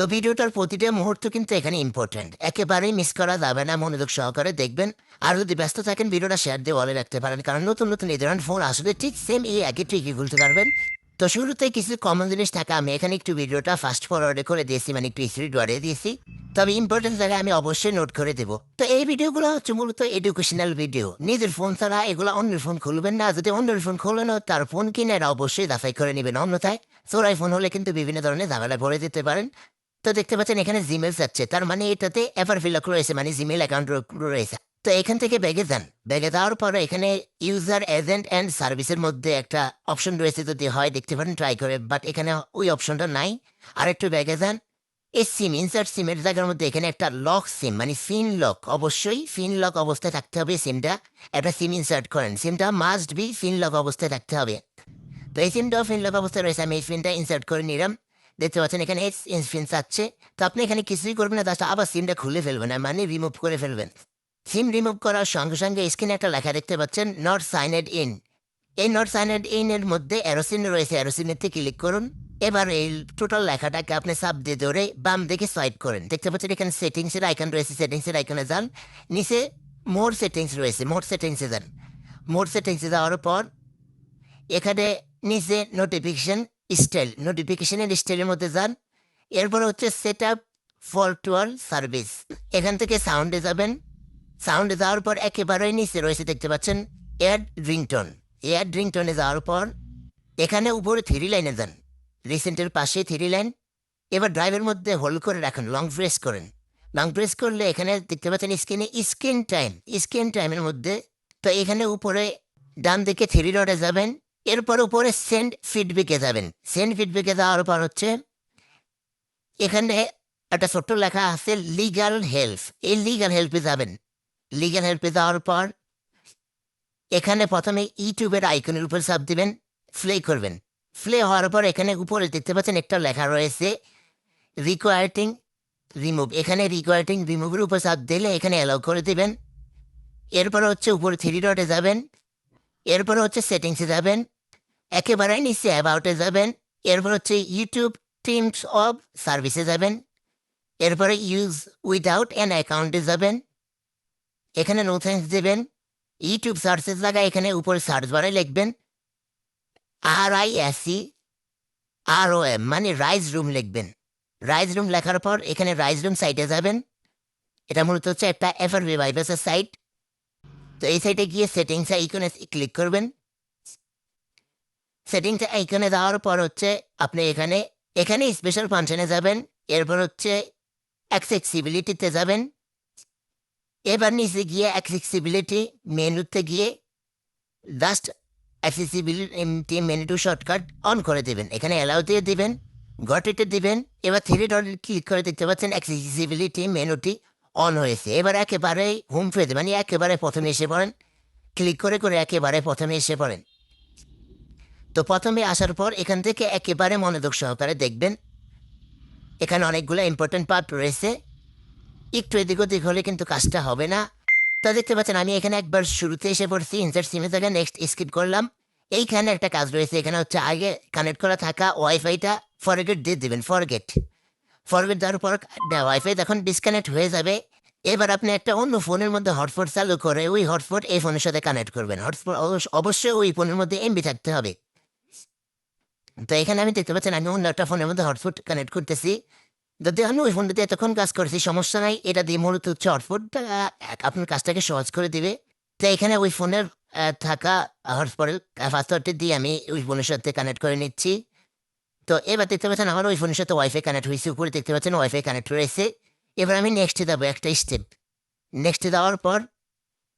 তো ভিডিওটার প্রতিটা মুহূর্ত কিন্তু এখানে ইম্পর্ট্যান্ট একেবারেই মিস করা যাবে না, মনোযোগ সহকারে দেখবেন। আর যদি ব্যস্ত থাকেন, ভিডিওটা শেয়ার দিয়ে ওয়ালে রাখতে পারেন। কারণ নতুন নতুন এই ধরনের ফোন আসলে ঠিক সেম এই একই ঠিকই খুলতে পারবেন। তো শুরুতে কিছু কমন জিনিস থাকে। আমি এখানে একটু ভিডিওটা ফাস্ট ফরওয়ার্ডে করে দিয়েছি মানে একটু স্পিড বাড়িয়ে দিয়েছি। তবে ইম্পর্টেন্ট জায়গায় আমি অবশ্যই নোট করে দেবো। তো এই ভিডিওগুলো হচ্ছে মূলত এডুকেশনাল ভিডিও নিজের ফোন ছাড়া এগুলো অন্যের ফোন খুলবেন না। যদি অন্যের ফোন খোলেন, তার ফোন কিনে অবশ্যই দাফাই করে নেবেন। অন্যথায় চোরাই ফোন হলে কিন্তু বিভিন্ন ধরনের ঝামেলা ভরে দিতে পারেন। তো দেখতে পাচ্ছেন এখানে জিমেল যাচ্ছে। তার মানে এটাতে এভার ফিলক রয়েছে মানে জিমেল অ্যাকাউন্ট রয়েছে। তো এখান থেকে ব্যাগে যান। ব্যাগে যাওয়ার পরে এখানে ইউজার এজেন্ট অ্যান্ড সার্ভিসের মধ্যে একটা অপশন রয়েছে যদি হয়, দেখতে পারেন ট্রাই করে। বাট এখানে ওই অপশনটা নাই। আর একটু ব্যাগে যান। এই সিম ইনসার্ট সিমের জায়গার মধ্যে এখানে একটা লক সিম মানে ফিন লক অবশ্যই ফিন লক অবস্থায় থাকতে হবে সিমটা একটা সিম ইনসার্ট করেন। সিমটা মাস্ট বি ফিন লক অবস্থায় থাকতে হবে। তো এই সিমটাও ফিন লক অবস্থায় রয়েছে। আমি এই ফিনটা ইনসার্ট করে নিলাম। দেখতে পাচ্ছেন, এখানে ফিন চাচ্ছে। তো আপনি এখানে কিছুই করবেন না তাছাড়া আবার সিমটা খুলে ফেলবেন মানে রিমুভ করে ফেলবেন। সিম রিমুভ করার সঙ্গে সঙ্গে স্ক্রিনে একটা লেখা দেখতে পাচ্ছেন নট সাইনেড ইন এই নট সাইনেড ইন এর মধ্যে অ্যারোসিন রয়েছে অ্যারোসিনেতে ক্লিক করুন। এবার এই টোটাল লেখাটাকে আপনি সাব দিয়ে ধরে বাম দিকে সোয়াইপ করেন। দেখতে পাচ্ছেন, এখানে সেটিংসের আইকন রয়েছে সেটিংসের আইকনে যান। নিচে মোর সেটিংস রয়েছে মোর সেটিংসে যান। মোর সেটিংসে যাওয়ার পর, এখানে নিচে নোটিফিকেশন স্টাইল নোটিফিকেশনের স্টাইলের মধ্যে যান। এরপর হচ্ছে set up for your service এখান থেকে সাউন্ডে যাবেন। সাউন্ডে যাওয়ার পর একেবারে নিচে রয়েছে, দেখতে পাচ্ছেন? এয়ার রিংটন এয়ার রিংটনে যাওয়ার পর এখানে উপরে থ্রি লাইনে যান। রিসেন্টের পাশে থ্রি লাইন এবার ড্রাইভের মধ্যে হোল্ড করে রাখুন লং প্রেস করেন। লং প্রেস করলে এখানে দেখতে পাচ্ছেন স্ক্রিনে স্ক্রিন টাইম স্ক্রিন টাইমের মধ্যে, তো এখানে উপরে ডান দিকে থ্রি ডটে যাবেন। এরপর উপরে সেন্ড ফিডব্যাকে যাবেন। সেন্ড ফিডব্যাকে যাওয়ার পর হচ্ছে, এখানে একটা ছোট্ট লেখা আছে লিগাল হেল্প এই লিগাল হেল্পে যাবেন। লিগাল হেল্পে যাওয়ার পর এখানে প্রথমে ইউটিউবের আইকনের উপর চাপ দিবেন প্লে করবেন। প্লে হওয়ার পর এখানে উপরে দেখতে পাচ্ছেন একটা লেখা রয়েছে রিকোয়ার্টিং রিমুভ এখানে রিকোয়ার্টিং রিমুভের উপর চাপ দিলে এখানে অ্যালাউ করে দিবেন। এরপর হচ্ছে উপরে থ্রি ডটে যাবেন। এরপর হচ্ছে সেটিংসে যাবেন। একেবারে নিচে অ্যাবাউটে যাবেন এরপর হচ্ছে ইউটিউব টিমস অব সার্ভিসে যাবেন এরপরে ইউজ উইদাউট অ্যান অ্যাকাউন্টে যাবেন এখানে নো থ্যাঙ্কস দেবেন ইউটিউব সার্চের জায়গায় এখানে উপরে সার্চ বারে লিখবেন R I S R O M মানে রাইজ রুম লিখবেন। রাইজ রুম লেখার পর এখানে রাইজ রুম সাইটে যাবেন। এটা মূলত হচ্ছে একটা এফআর বি ভাইবাসের সাইট তো এই সাইটে গিয়ে সেটিংস আইকনে ক্লিক করবেন। সেটিংস আইকনে যাওয়ার পর হচ্ছে আপনি এখানে এখানে স্পেশাল ফাংশনে যাবেন, এরপর হচ্ছে অ্যাক্সেসিবিলিটিতে যাবেন। এবার নিচে গিয়ে অ্যাক্সেসিবিলিটি মেনুতে গিয়ে জাস্ট অ্যাক্সেসিবিলিটি মেনুটু শর্টকাট অন করে দেবেন। এখানে অ্যালাউ দিয়ে দেবেন গটিতে দিবেন। এবার থ্রি ডট ক্লিক করে দেখতে পাচ্ছেন অ্যাক্সেসিবিলিটি মেনুটি অন হয়েছে। এবার একেবারে হোম পেজে মানে একেবারে প্রথমে এসে পড়েন। ক্লিক করে করে একেবারে প্রথমে এসে পড়েন। তো প্রথমে আসার পর এখান থেকে একেবারে মনোযোগ সহকারে দেখবেন। এখানে অনেকগুলো ইম্পর্টেন্ট পার্ট রয়েছে। একটু এদিক ওদিক হলে কিন্তু কাজটা হবে না। তো দেখতে পাচ্ছেন, আমি এখানে একবার শুরুতে এসে পড়ছি ইনসার্ট সিমে থেকে নেক্সট স্কিপ করলাম। এইখানে একটা কাজ রয়েছে, এখানে হচ্ছে আগে কানেক্ট করা থাকা ওয়াইফাইটা ফরগেট দিয়ে দেবেন ফরগেট ফরগেট দেওয়ার পর ওয়াইফাই যখন ডিসকানেক্ট হয়ে যাবে। এবার আপনি একটা অন্য ফোনের মধ্যে হটস্পট চালু করে ওই হটস্পট এই ফোনের সাথে কানেক্ট করবেন। হটস্পট অবশ্যই ওই ফোনের মধ্যে এমবি থাকতে হবে। তো এখানে আমি দেখতে পাচ্ছেন, আমি অন্য একটা ফোনের মধ্যে হটফুট কানেক্ট করতেছি। যদি আমি ওই ফোনটাতে এতক্ষণ কাজ করেছি, সমস্যা নাই। এটা দিয়ে মূলত হচ্ছে হটস্পটটা আপনার কাজটাকে সহজ করে দিবে। তো এখানে ওই ফোনের থাকা হটস্পটের পাসওয়ার্ডটি দিয়ে আমি ওই ফোনের সাথে কানেক্ট করে নিচ্ছি। তো এবার দেখতে পাচ্ছেন, আমার ওই ফোনের সাথে ওয়াইফাই কানেক্ট হয়েছে, উপরে দেখতে পাচ্ছেন ওয়াইফাই কানেক্ট রয়েছে। এবার আমি নেক্সটে যাব, একটা স্টেপ নেক্সটে যাওয়ার পর,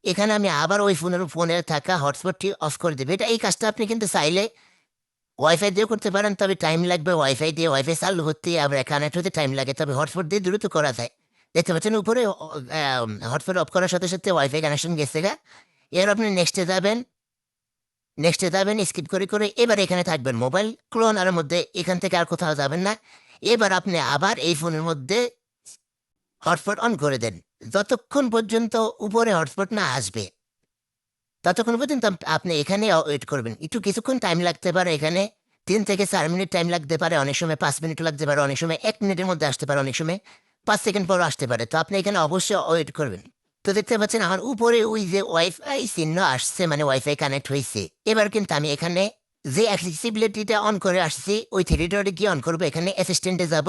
এখানে আমি আবার ওই ফোনের ফোনে থাকা হটস্পটটি অফ করে দেবে। এটা এই কাজটা আপনি কিন্তু চাইলে ওয়াইফাই দিয়েও করতে পারেন, তবে টাইম লাগবে ওয়াইফাই দিয়ে ওয়াইফাই চালু হতে আবার কানেক্ট হতে টাইম লাগে, তবে হটস্পট দিয়ে দ্রুত করা যায়। দেখতে পাচ্ছেন উপরে হটস্পট অফ করার সাথে সাথে ওয়াইফাই কানেকশন গেছে গা। এর আপনি নেক্সটে যাবেন নেক্সটে যাবেন স্কিপ করে করে এবার এখানে থাকবেন মোবাইল ক্লোন আর মধ্যে এখান থেকে আর কোথাও যাবেন না। এবার আপনি আবার এই ফোনের মধ্যে হটস্পট অন করে দেন। যতক্ষণ পর্যন্ত উপরে হটস্পট না আসবে। ততক্ষণ পর্যন্ত আপনি এখানে ওয়েট করবেন। একটু কিছুক্ষণ টাইম লাগতে পারে এখানে। তিন থেকে চার মিনিট টাইম লাগতে পারে, অনেক সময় পাঁচ মিনিট লাগতে পারে, অনেক সময় এক মিনিটের মধ্যে আসতে পারে, অনেক সময় পাঁচ সেকেন্ড পর আসতে পারে। তো আপনি এখানে অবশ্যই ওয়েট করবেন। তো দেখতে পাচ্ছেন আমার উপরে ওই যে ওয়াইফাই চিহ্ন আসছে মানে ওয়াইফাই কানেক্ট হয়েছে এবার কিন্তু আমি এখানে যে অ্যাক্সেসিবিলিটিটা অন করে আসছি, ওই থ্রিডরে গিয়ে অন করব। এখানে অ্যাসিস্ট্যান্টে যাব।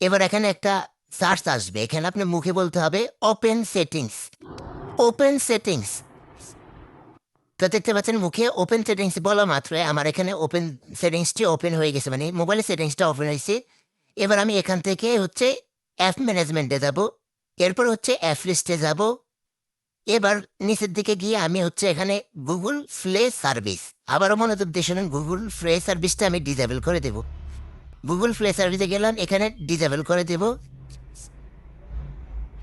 এবার এখানে একটা সার্চ আসবে। এখানে আপনি মুখে বলতে হবে ওপেন সেটিংস ওপেন সেটিংস তো দেখতে পাচ্ছেন, মুখে ওপেন সেটিংস বলা মাত্র আমার এখানে ওপেন সেটিংসটি ওপেন হয়ে গেছে। মানে মোবাইলের সেটিংসটা ওপেন হয়েছে। এবার আমি এখান থেকে হচ্ছে অ্যাপ ম্যানেজমেন্টে যাব। এরপর হচ্ছে অ্যাপ লিস্টে যাব। এবার নিচের দিকে গিয়ে আমি হচ্ছে এখানে গুগল প্লে সার্ভিস আবারও মনোযোগ দিয়ে শুনুন গুগল প্লে সার্ভিসটা আমি ডিজেবল করে দেব। গুগল প্লে সার্ভিসে গেলাম, এখানে ডিজেবল করে দেব।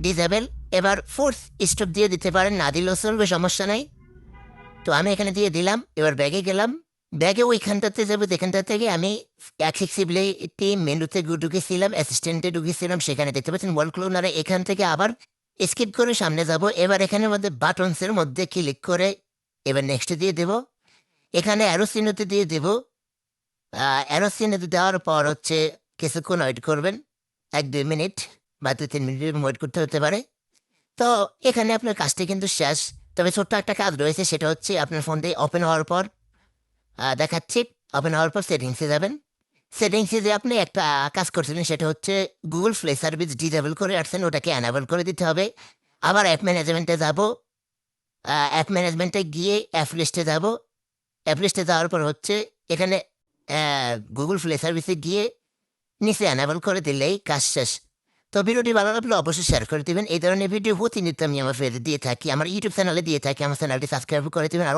ডিজেবল এবার ফোর্থ স্টপ দিয়ে দিতে পারেন, না দিলেও চলবে, সমস্যা নাই। তো আমি এখানে দিয়ে দিলাম, এবার ব্যাগে গেলাম। ব্যাগে ওইখানটাতে যাব, যেখানটা থেকে আমি অ্যাক্সেসিবিলিটি মেনুতে ঢুকেছিলাম অ্যাসিস্ট্যান্টে ঢুকেছিলাম, সেখানে দেখতে পাচ্ছেন ওয়াল এখান থেকে আবার স্কিপ করে সামনে যাব। এবার এখানের মধ্যে বাটনসের মধ্যে ক্লিক করে এবার নেক্সট দিয়ে দেব। এখানে অ্যারো চিহ্নতে দিয়ে দেব। অ্যারো চিহ্নতে দেওয়ার পর হচ্ছে কিছুক্ষণ ওয়েট করবেন। এক, দুই মিনিট বা দু তিন মিনিট ওয়েট করতে হতে পারে। তো এখানে আপনার কাজটি কিন্তু শেষ। তবে ছোট্ট একটা কাজ রয়েছে, সেটা হচ্ছে আপনার ফোনটি ওপেন হওয়ার পর দেখাচ্ছি। ওপেন হওয়ার পর সেটিংসে যাবেন। সেটিংসে যে আপনি একটা কাজ করছিলেন, সেটা হচ্ছে গুগল প্লে সার্ভিস ডিজেবল করে আসছেন, ওটাকে অ্যানাবল করে দিতে হবে। আবার অ্যাপ ম্যানেজমেন্টে যাব। অ্যাপ ম্যানেজমেন্টে গিয়ে অ্যাপ লিস্টে যাব। অ্যাপ লিস্টে যাওয়ার পর হচ্ছে এখানে গুগল প্লে সার্ভিসে গিয়ে নিচে অ্যানাবল করে দিলেই কাজ শেষ। তো ভিডিওটি ভালো লাগলে অবশ্যই শেয়ার করে দিবেন। এই ধরনের ভিডিও প্রতিনিয়ত আমি আমার ফেলে দিয়ে থাকি, আমার ইউটিউব চ্যানেলে দিয়ে থাকি, আমার চ্যানেলটি সাবস্ক্রাইব করে দেবেন, আর